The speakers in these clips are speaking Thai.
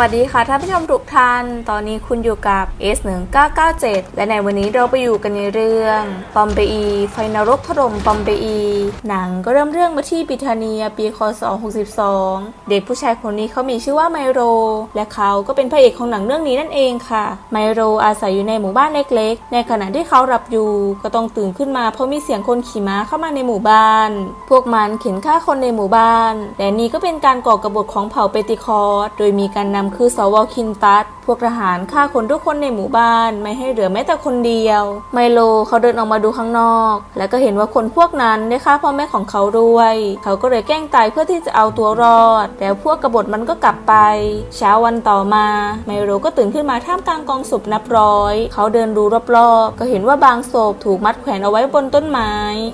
วัสดีค่ะท่านผู้ชมทุกท่าน ตอนนี้คุณอยู่กับ S1997 และในวันนี้เราไปอยู่กันในเรื่องปอมเปอีไฟนรกถล่มปอมเปอี หนังก็เริ่มเรื่องมาที่บิทาเนียปีคศ62 เด็กผู้ชายคนนี้เขามีชื่อว่าไมโร และเขาก็เป็นพระเอกของหนังเรื่องนี้นั่นเองค่ะ ไมโรอาศัยอยู่ในหมู่บ้านเล็กๆ ในขณะที่เขาหลับอยู่ก็ต้องตื่นขึ้นมาเพราะมีเสียงคนขี่ม้าเข้ามาในหมู่บ้าน พวกมันเข็นฆ่าคนในหมู่บ้าน และนี่ก็เป็นการก่อกบฏของเผ่าเปติคอร์โดยมีการนำคือสวคินตัส พวกทหารฆ่าคนทุกคนในหมู่บ้านไม่ให้เหลือแม้แต่คนเดียว ไมโลเขาเดินออกมาดูข้างนอก แล้วก็เห็นว่าคนพวกนั้นได้ฆ่าพ่อแม่ของเขาด้วย เขาก็เลยแกล้งตายเพื่อที่จะเอาตัวรอด แล้วพวกกบฏมันก็กลับไป เช้าวันต่อมา ไมโลก็ตื่นขึ้นมาท่ามกลางกองศพนับร้อย เขาเดินดูรอบๆ ก็เห็นว่าบางศพถูกมัดแขวนเอาไว้บนต้นไม้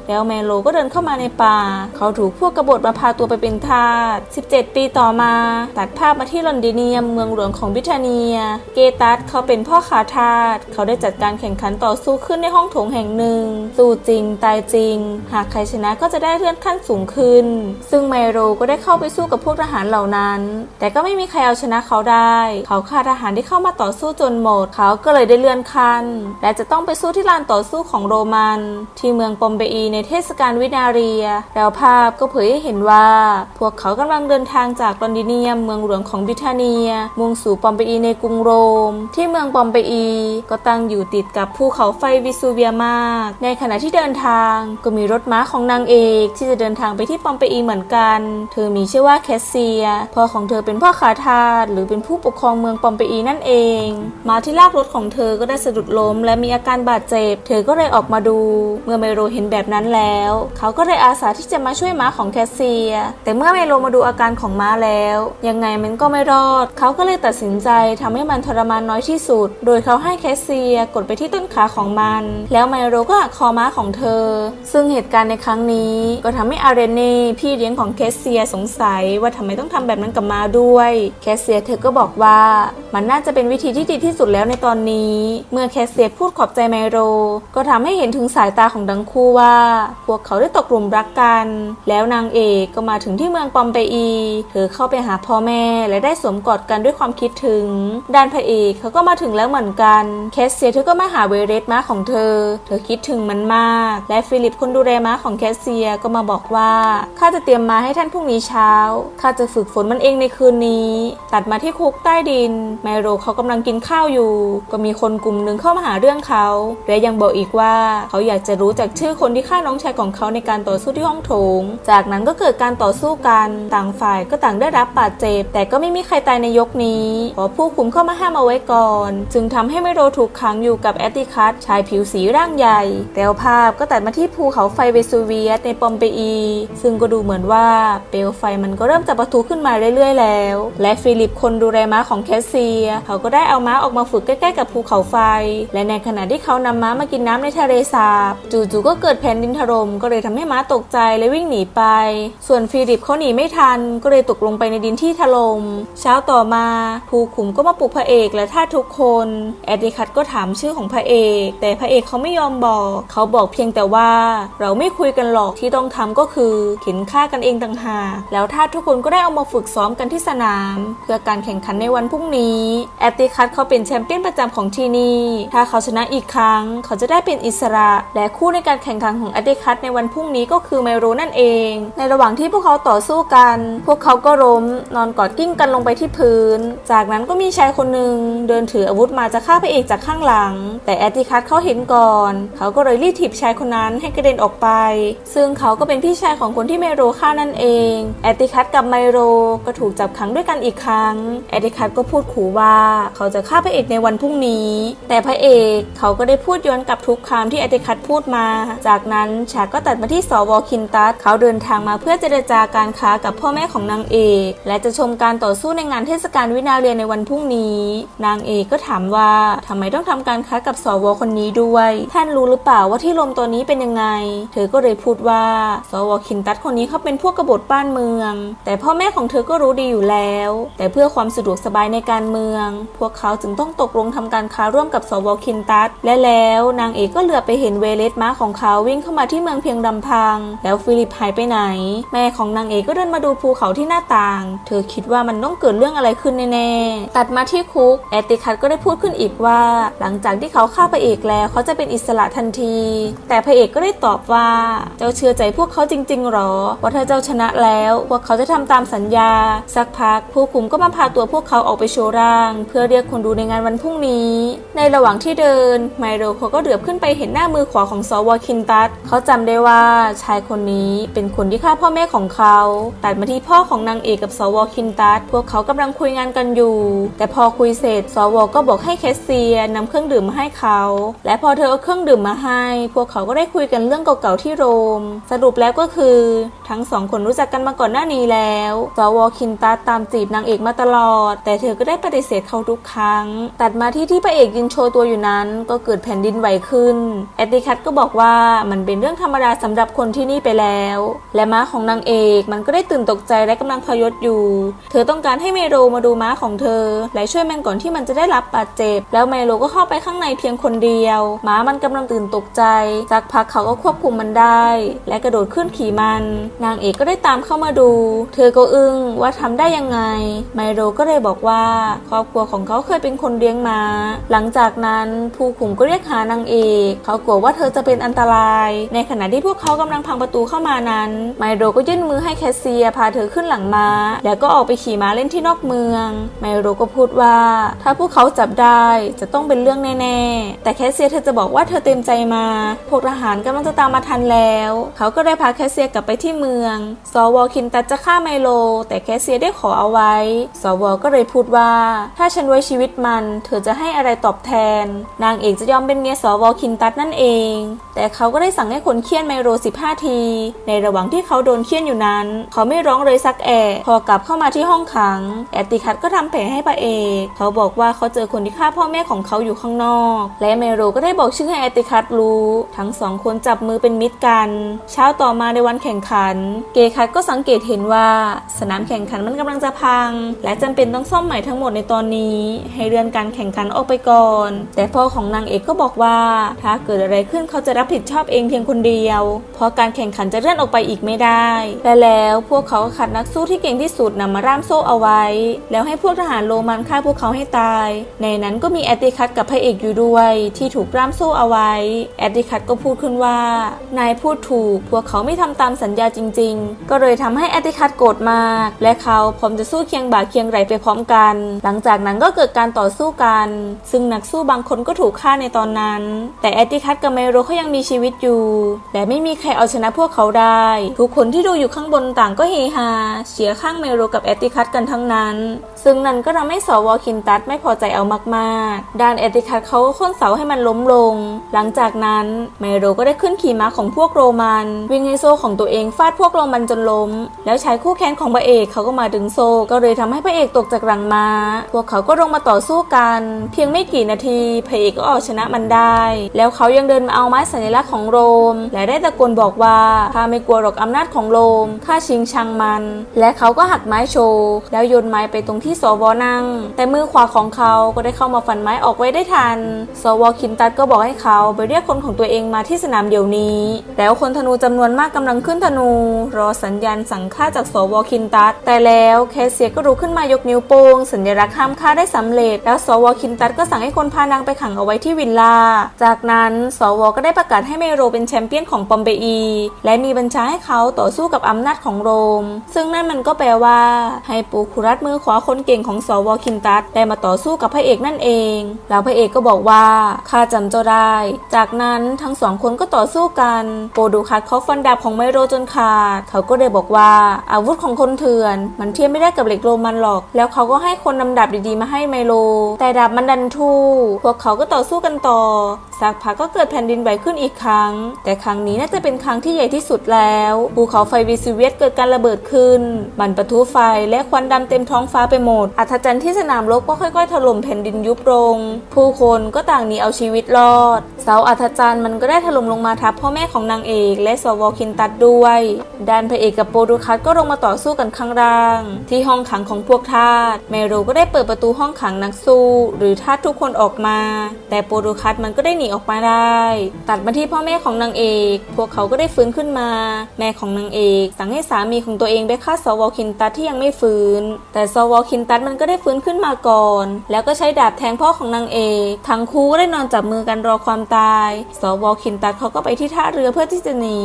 แล้วไมโลก็เดินเข้ามาในป่า เขาถูกพวกกบฏมาพาตัวไปเป็นทาส 17 ปีต่อมา ตัดภาพมาที่ลอนดิเนียมเมืองหลวงของบิทาเนียเกตัสเขาเป็นพ่อขาทาสเขาได้จัดการแข่งขันต่อสู้ขึ้นในห้องโถงแห่งหนึ่ง สู้จริง ตายจริง หากใครชนะก็จะได้เลื่อนขั้นสูงขึ้น ซึ่งไมโรก็ได้เข้าไปสู้กับพวกทหารเหล่านั้น แต่ก็ไม่มีใครเอาชนะเขาได้ เขาฆ่าทหารที่เข้ามาต่อสู้จนหมด เขาก็เลยได้เลื่อนขั้น และจะต้องไปสู้ที่ลานต่อสู้ของโรมัน ที่เมืองปอมเปอีในเทศกาลวินาเรีย แล้วภาพก็เผยให้เห็นว่า พวกเขากำลังเดินทางจากลอนดิเนียมเมืองหลวงของบิทาเนีย มุ่งสู่ปอมเปอีในกรุงโรม ที่เมืองปอมเปอี ก็ตั้งอยู่ติดกับภูเขาไฟวิสูเวียมาก ในขณะที่เดินทางก็มีรถม้าของนางเอกที่จะเดินทางไปที่ปอมเปอีเหมือนกัน เธอมีชื่อว่าแคสเซีย พ่อของเธอเป็นพ่อขาทาสหรือเป็นผู้ปกครองเมืองปอมเปอีนั่นเอง มาที่ลากรถของเธอก็ได้สะดุดล้ม และมีอาการบาดเจ็บ เธอก็เลยออกมาดู เมื่อไมโลเห็นแบบนั้นแล้ว เขาก็เลยอาสาที่จะมาช่วยม้าของแคสเซีย แต่เมื่อไมโลมาดูอาการของม้าแล้ว ยังไงมันก็ไม่รอด เขาก็เลยตัดสินใจทำให้ให้มันทรมานน้อยที่สุด โดยเขาให้แคสเซียกดไปที่ต้นขาของมัน แล้วไมโลก็หักคอม้าของเธอ ซึ่งเหตุการณ์ในครั้งนี้ก็ทำให้อาเรเน่พี่เลี้ยงของแคสเซียสงสัยว่าทำไมต้องทำแบบนั้นกับม้าด้วยแคสเซียเธอก็บอกว่ามันน่าจะเป็นวิธีที่ดีที่สุดแล้วในตอนนี้ เมื่อแคสเซียพูดขอบใจไมโลก็ทำให้เห็นถึงสายตาของทั้งคู่ว่า พวกเขาได้ตกหลุมรักกัน แล้วนางเอกก็มาถึงที่เมืองปอมเปอี เธอเข้าไปหาพ่อแม่และได้สวมกอดกันด้วยความคิดถึงดานพระเอกเขาก็มาถึงแล้วเหมือนกัน แคสเซียเธอก็มาหาเวเรสม้าของเธอ เธอคิดถึงมันมาก และฟิลิปคนดูแลม้าของแคสเซียก็มาบอกว่าข้าจะเตรียมม้าให้ท่านพรุ่งนี้เช้าข้าจะฝึกฝนมันเองในคืนนี้ ตัดมาที่คุกใต้ดินไมโรเขากำลังกินข้าวอยู่ ก็มีคนกลุ่มหนึ่งเข้ามาหาเรื่องเขาและยังบอกอีกว่าเขาอยากจะรู้จากชื่อคนที่ฆ่าน้องชายของเขาในการต่อสู้ที่ห้องโถง จากนั้นก็เกิดการต่อสู้กัน ต่างฝ่ายก็ต่างได้รับบาดเจ็บ แต่ก็ไม่มีใครตายในยกนี้เพราะผู้คุมเข้ามาห้ามเอาไว้ก่อน จึงทำให้ไมโรถูกขังอยู่กับแอตติคัสชายผิวสีร่างใหญ่แล้วภาพก็ตัดมาที่ภูเขาไฟเวซูเวียสในปอมเปอี ซึ่งก็ดูเหมือนว่าเปลวไฟมันก็เริ่มจะประทุขึ้นมาเรื่อยๆ แล้ว และฟิลิปคนดูแลม้าของแคสเซีย เขาก็ได้เอาม้าออกมาฝึกใกล้ๆกับภูเขาไฟ และในขณะที่เขานำม้ามากินน้ำในทะเลสาบ จู่ๆก็เกิดแผ่นดินถล่มก็เลยทำให้ม้าตกใจและวิ่งหนีไป ส่วนฟิลิปเขาหนีไม่ทันก็เลยตกลงไปในดินที่ถล่มเช้าต่อมาผู้คุมก็มาปลุกพระเอกและทาสทุกคนแอดดิคัตก็ถามชื่อของพระเอก แต่พระเอกเขาไม่ยอมบอก เขาบอกเพียงแต่ว่า เราไม่คุยกันหรอกที่ต้องทำก็คือเข็นฆ่ากันเองต่างหากแล้วทาสทุกคนก็ได้เอามาฝึกซ้อมกันที่สนาม เพื่อการแข่งขันในวันพรุ่งนี้แอดดิคัตเขาเป็นแชมเปี้ยนประจำของที่นี่ ถ้าเขาชนะอีกครั้ง เขาจะได้เป็นอิสระ และคู่ในการแข่งขันของแอดดิคัตในวันพรุ่งนี้ก็คือไมโรนั่นเอง ในระหว่างที่พวกเขาต่อสู้กัน พวกเขาก็ล้มนอนกอดกิ้งกันลงไปที่พื้น จากนั้นก็มีชายายคนหนึ่งเดินถืออาวุธมาจะฆ่าพระเอกจากข้างหลัง แต่แอดดิคัตเขาเห็นก่อน เขาก็เลยรีบถีบชายคนนั้นให้กระเด็นออกไป ซึ่งเขาก็เป็นพี่ชายของคนที่ไมโรฆ่านั่นเอง แอดดิคัตกับไมโรก็ถูกจับขังด้วยกันอีกครั้ง แอดดิคัตก็พูดขู่ว่าเขาจะฆ่าพระเอกในวันพรุ่งนี้ แต่พระเอกเขาก็ได้พูดย้อนกลับทุกคำที่แอดดิคัตพูดมา จากนั้นฉากก็ตัดมาที่สวคินตัสเขาเดินทางมาเพื่อเจรจาการค้ากับพ่อแม่ของนางเอก และจะชมการต่อสู้ในงานเทศกาลวินาเรียนในวันพรุ่งนี้นี้ นางเอกก็ถามว่าทำไมต้องทำการค้ากับสวคนนี้ด้วย ท่านรู้หรือเปล่าว่าที่ลมตัวนี้เป็นยังไง เธอก็เลยพูดว่าสวคินตัดคนนี้เขาเป็นพวกกบฏบ้านเมือง แต่พ่อแม่ของเธอก็รู้ดีอยู่แล้ว แต่เพื่อความสะดวกสบายในการเมือง พวกเขาจึงต้องตกลงทำการค้าร่วมกับสวคินตัดและแล้วนางเอกก็เหลือไปเห็นเวเลสม้าของเขาวิ่งเข้ามาที่เมืองเพียงลำพัง แล้วฟิลิปหายไปไหน แม่ของนางเอกก็เดินมาดูภูเขาที่หน้าต่าง เธอคิดว่ามันต้องเกิดเรื่องอะไรขึ้นแน่ๆตัดมาที่คุกแอติคัตก็ได้พูดขึ้นอีกว่า หลังจากที่เขาฆ่าพระเอกแล้วเขาจะเป็นอิสระทันที แต่พระเอกก็ได้ตอบว่า เจ้าเชื่อใจพวกเขาจริงๆหรอ ว่าถ้าเจ้าชนะแล้วพวกเขาจะทำตามสัญญา สักพักผู้คุมก็มาพาตัวพวกเขาออกไปโชว์ร่าง เพื่อเรียกคนดูในงานวันพรุ่งนี้ ในระหว่างที่เดินไมโรเขาก็เดือบขึ้นไปเห็นหน้ามือขวาของสวคินตัสเขาจำได้ว่าชายคนนี้เป็นคนที่ฆ่าพ่อแม่ของเขา ตัดมาที่พ่อของนางเอกกับสวคินตัสพวกเขากำลังคุยงานกันอยู่ แต่พออคุยเสร็จสวก็บอกให้แคสเซียนำเครื่องดื่มมาให้เขา และพอเธอเอาเครื่องดื่มมาให้ พวกเขาก็ได้คุยกันเรื่องเก่าๆที่โรม สรุปแล้วก็คือ ทั้งสองคนรู้จักกันมาก่อนหน้านี้แล้ว สวคินตัสตามจีบนางเอกมาตลอด แต่เธอก็ได้ปฏิเสธเขาทุกครั้ง ตัดมาที่ที่พระเอกยืนโชว์ตัวอยู่นั้น ก็เกิดแผ่นดินไหวขึ้นแอติคัตก็บอกว่ามันเป็นเรื่องธรรมดาสำหรับคนที่นี่ไปแล้ว และม้าของนางเอกมันก็ได้ตื่นตกใจและกำลังพยศอยู่ เธอต้องการให้เมโรมาดูม้าของเธอและช่วยมันก่อนที่มันจะได้รับบาดเจ็บ แล้วเมโรก็เข้าไปข้างในเพียงคนเดียว หมามันกำลังตื่นตกใจจากพักเขาก็ควบคุมมันได้ และกระโดดขึ้นขี่มัน นางเอกก็ได้ตามเข้ามาดู เธอก็อึ้งว่าทำได้ยังไง ไมโรก็เลยบอกว่าครอบครัวของเขาเคยเป็นคนเลี้ยงม้า หลังจากนั้นผู้คุมก็เรียกหานางเอก เขากลัวว่าเธอจะเป็นอันตราย ในขณะที่พวกเขากำลังพังประตูเข้ามานั้น ไมโรก็ยื่นมือให้แคสเซียพาเธอขึ้นหลังม้า แล้วก็ออกไปขี่ม้าเล่นที่นอกเมือง ไมโรก็พูดว่า ถ้าพวกเขาจับได้จะต้องเป็นเรื่องแน่ๆ แต่แคสเซียเธอจะบอกว่าเธอเต็มใจมา พวกทหารกำลังจะตามมาทันแล้ว เขาก็ได้พาแคสเซียกลับไปที่เมืองสวคินตัดจะฆ่าไมโล แต่แคสเซียได้ขอเอาไว้สวก็เลยพูดว่า ถ้าฉันไว้ชีวิตมัน เธอจะให้อะไรตอบแทน นางเอกจะยอมเป็นเมียสวคินตัดนั่นเอง แต่เขาก็ได้สั่งให้คนเคี่ยนไมโล15 ที ในระหว่างที่เขาโดนเคี่ยนอยู่นั้น เขาไม่ร้องเลยสักแอะพอกลับเข้ามาที่ห้องขัง แอตติคัตก็ทำแผลให้พระเอกเขาบอกว่าเขาเจอคนที่ฆ่าพ่อแม่ของเขาอยู่ข้างนอก และเมโรก็ได้บอกชื่อให้แอตติคัตรู้ ทั้งสองคนจับมือเป็นมิตรกัน เช้าต่อมาในวันแข่งขัน เกคัตก็สังเกตเห็นว่า สนามแข่งขันมันกำลังจะพัง และจำเป็นต้องซ่อมใหม่ทั้งหมดในตอนนี้ ให้เลื่อนการแข่งขันออกไปก่อน แต่พ่อของนางเอกก็บอกว่า ถ้าเกิดอะไรขึ้นเขาจะรับผิดชอบเองเพียงคนเดียว เพราะการแข่งขันจะเลื่อนออกไปอีกไม่ได้และแล้วพวกเขาก็คัดนักสู้ที่เก่งที่สุดนำมาร่ามโซ่เอาไว้ แล้วให้พวกทหารโรมันฆ่าพวกเขาให้ตาย ในนั้นก็มีแอตติคัตกับพระเอกอยู่ด้วย ที่ถูกร่ามโซ่เอาไว้ แอตติคัตก็พูดขึ้นว่า นายพูดถูก พวกเขาไม่ทำตามสัญญาจริง ๆ ก็เลยทำให้แอตติคัตโกรธมาก และเขาพร้อมจะสู้เคียงบ่าเคียงไหลไปพร้อมกัน หลังจากนั้นก็เกิดการต่อสู้กัน ซึ่งนักสู้บางคนก็ถูกฆ่าในตอนนั้น แต่แอตติคัตกับเมโรเขายังมีชีวิตอยู่และไม่มีใครเอาชนะพวกเขาได้ ทุกคนที่ดูอยู่ข้างบนต่างก็เฮฮาเชียร์ข้างเมโรกับแอตติคัตกันทั้งนั้น ซึ่งนั่นก็ทำให้สววอลคินตัสไม่พอใจเอามากๆ ด้านแอติคัตเขาก็ค้นเสาให้มันล้มลง หลังจากนั้นเมโรก็ได้ขึ้นขี่ม้าของพวกโรมัน วิ่งให้โซ่ของตัวเองฟาดพวกโรมันจนล้ม แล้วใช้คู่แขนของพระเอกเขาก็มาดึงโซ่ก็เลยทำให้พระเอกตกจากหลังม้า พวกเขาก็ลงมาต่อสู้กัน เพียงไม่กี่นาทีพระเอกก็เอาชนะมันได้ แล้วเขายังเดินมาเอาไม้สัญลักษณ์ของโรม และได้ตะโกนบอกว่าข้าไม่กลัวหรอกอำนาจของโรมข้าชิงชังมัน และเขาก็หักไม้โชว์แล้วโยนไม้ไปตรงที่สวนั่งแต่มือขวาของเขาก็ได้เข้ามาฟันไม้ออกไว้ได้ทัน สวคินตัดก็บอกให้เขาไปเรียกคนของตัวเองมาที่สนามเดี๋ยวนี้ แล้วคนธนูจำนวนมากกำลังขึ้นธนู รอสัญญาณสั่งฆ่าจากสวคินตัดแต่แล้วแคสเซียก็รู้ขึ้นมายกนิ้วโป้งสัญลักษณ์ห้ามฆ่าได้สำเร็จ แล้วสวคินตัดก็สั่งให้คนพานางไปขังเอาไว้ที่วิลล่า จากนั้นสวก็ได้ประกาศให้เมโรเป็นแชมเปี้ยนของปอมเปอีและมีบัญชาให้เขาต่อสู้กับอำนาจของโรม ซึ่งนั่นมันก็แปลว่าให้ปูคุรัตมือขวาคนเก่งของสวคินตัสได้มาต่อสู้กับพระเอกนั่นเอง แล้วพระเอกก็บอกว่าข้าจำเจ้าได้ จากนั้นทั้งสองคนก็ต่อสู้กันโปดูคัดเขาฟันดาบของไมโรจนขาด เขาก็เลยบอกว่าอาวุธของคนเถื่อน มันเทียบไม่ได้กับเหล็กโรมันหรอก แล้วเขาก็ให้คนนำดาบดีๆมาให้ไมโล แต่ดาบมันดันทู่พวกเขาก็ต่อสู้กันต่อสักพักก็เกิดแผ่นดินไหวขึ้นอีกครั้ง แต่ครั้งนี้น่าจะเป็นครั้งที่ใหญ่ที่สุดแล้วภูเขาไฟวิซิเวียสเกิดการระเบิดขึ้น มันประทุไฟและควันดำเต็มท้องฟ้าไปหมด อัศจรรย์ที่สนามรบก็ค่อย ๆ ถล่มแผ่นดินยุบลง ผู้คนก็ต่างหนีเอาชีวิตรอด เสาอัธจันทร์มันก็ได้ถล่มลงมาทับพ่อแม่ของนางเอกและสวคินตัดด้วยด้านพระเอกกับโปรดูคัสก็ลงมาต่อสู้กันข้างล่าง ที่ห้องขังของพวกทาสเมโรก็ได้เปิดประตูห้องขังนักสู้ หรือทาสทุกคนออกมา แต่โปรดูคัสมันก็ได้หนีออกมาได้ ตัดมาที่พ่อแม่ของนางเอก พวกเขาก็ได้ฟื้นขึ้นมา แม่ของนางเอก สั่งให้สามีของตัวเองไปฆ่าสวคินตัสที่ยังไม่ฟื้น แต่สวคินตัสมันก็ได้ฟื้นขึ้นมาก่อน แล้วก็ใช้ดาบแทงพ่อของนางเอกทั้งคู่ก็ได้นอนจับมือกันรอความตาย สวคินตัสเขาก็ไปที่ท่าเรือเพื่อที่จะหนี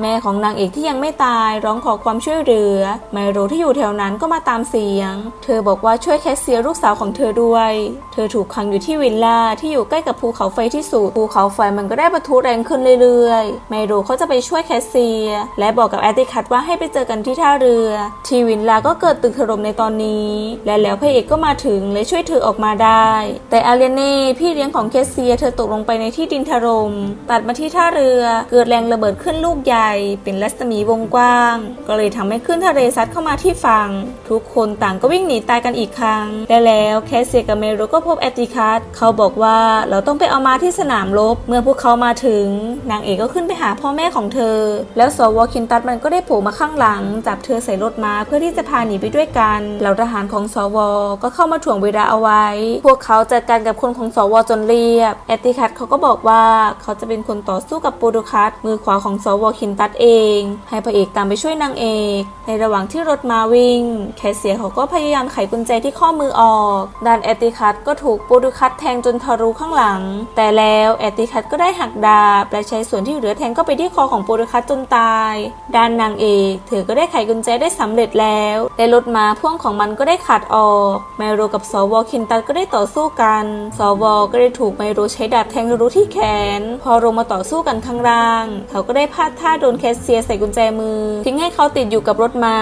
แม่ของนางเอกที่ยังไม่ตายร้องขอความช่วยเหลือ ไมโรที่อยู่แถวนั้นก็มาตามเสียง เธอบอกว่าช่วยแคสเซียลูกสาวของเธอด้วย เธอถูกขังอยู่ที่วิลล่าที่อยู่ใกล้กับภูเขาไฟที่สุด ภูเขาไฟมันก็ได้ปะทุแรงขึ้นเรื่อยๆ ไมโรเขาจะไปช่วยแคสเซีย และบอกกับแอตติคัตว่าให้ไปเจอกันที่ท่าเรือ ทีวินลาก็เกิดตึกถล่มในตอนนี้ และแล้วพระเอกก็มาถึงและช่วยเธอออกมาได้ แต่อาเรเน่พี่เลี้ยงของแคสเซียเธอตกลงไปในที่ดินถล่มตัดมาที่ท่าเรือเกิดแรงระเบิดขึ้นลูกใหญ่ เป็นรัศมีวงกว้าง ก็เลยทำให้ขึ้นทะเลซัดเข้ามาที่ฝั่งทุกคนต่างก็วิ่งหนีตายกันอีกครั้งและแล้วแคสเซียกับเมโรก็พบแอตติคัสเขาบอกว่าเราต้องไปเอามาที่สนามรบเมื่อพวกเขามาถึง นางเอกก็ขึ้นไปหาพ่อแม่ของเธอ แล้วสวอคินตัสมันก็ได้โผล่มาข้างหลังจับเธอใส่รถมาเพื่อที่จะพาหนีไปด้วยกันเหล่าทหารของสวก็เข้ามาถ่วงเวลาเอาไว้ พวกเขาจัดการกับคนของสวจนเรียบ แอตติคัสเขาก็บอกว่าเขาจะเป็นคนต่อสู้กับปรโดคัสมือขวาของสวคินตัสเอง ให้พระเอกตามไปช่วยนางเอก ในระหว่างที่รถมาวิ่ง แคสเซียเขาก็พยายามไขกุญแจที่ข้อมือออกด้านแอตติคัสก็ถูกปรโดคัสแทงจนทะลุข้างหลัง แต่แล้วแอตติคัสก็ได้หักดาบและใช้ส่วนที่เหลือแทงเข้าไปที่คอของปรโดคัสจนตาย ด้านนางเอกเธอก็ได้ไขกุญแจได้สำเร็จแล้วและรถม้าพ่วงของมันก็ได้ขาดออกไมโรกับสวคินตัสก็ได้ต่อสู้กัน สวก็ได้ถูกไมโรใช้ดาบแทงทะลุที่แขน พอลงมาต่อสู้กันข้างล่าง เขาก็ได้พลาดท่าโดนแคสเซียใส่กุญแจมือ ทิ้งให้เขาติดอยู่กับรถม้า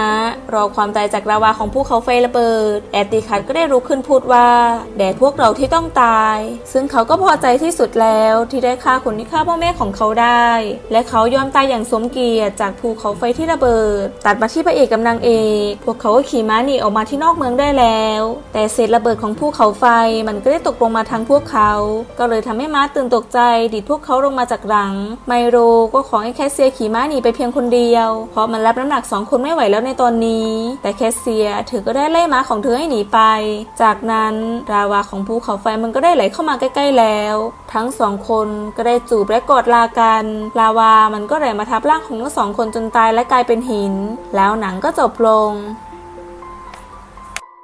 รอความตายจากลาวาของภูเขาไฟระเบิด แอติคัสก็ได้ลุกขึ้นพูดว่าแด่พวกเราที่ต้องตาย ซึ่งเขาก็พอใจที่สุดแล้วที่ได้ฆ่าคนที่ฆ่าพ่อแม่ของเขาได้ และเขายอมตายอย่างสมเกียรติจากภูเขาไฟที่ระเบิด ตัดมาที่พระเอกกับนางเอก พวกเขาก็ขี่ม้าหนีออกมาที่นอกเมืองได้แล้ว แต่เศษระเบิดของภูเขาไฟมันก็ได้ตกลงมาทางพวกเขา ก็เลยทำให้ม้าตื่นตกใจดิดพวกเขาลงมาจากหลัง ไมโรก็ขอให้แคสเซียขี่ม้าหนีไปเพียงคนเดียว เพราะมันรับน้ำหนักสองคนไม่ไหวแล้วในตอนนี้ แต่แคสเซียเธอก็ได้ไล่ม้าของเธอให้หนีไป จากนั้นราวาของภูเขาไฟมันก็ได้ไหลเข้ามาใกล้ๆแล้ว ทั้งสองคนก็ได้จูบและกอดลากัน ลาวามันก็ไหลมาทับร่างของทั้งสองคนจนตายและกลายเป็นหิน แล้วหนังก็จบลง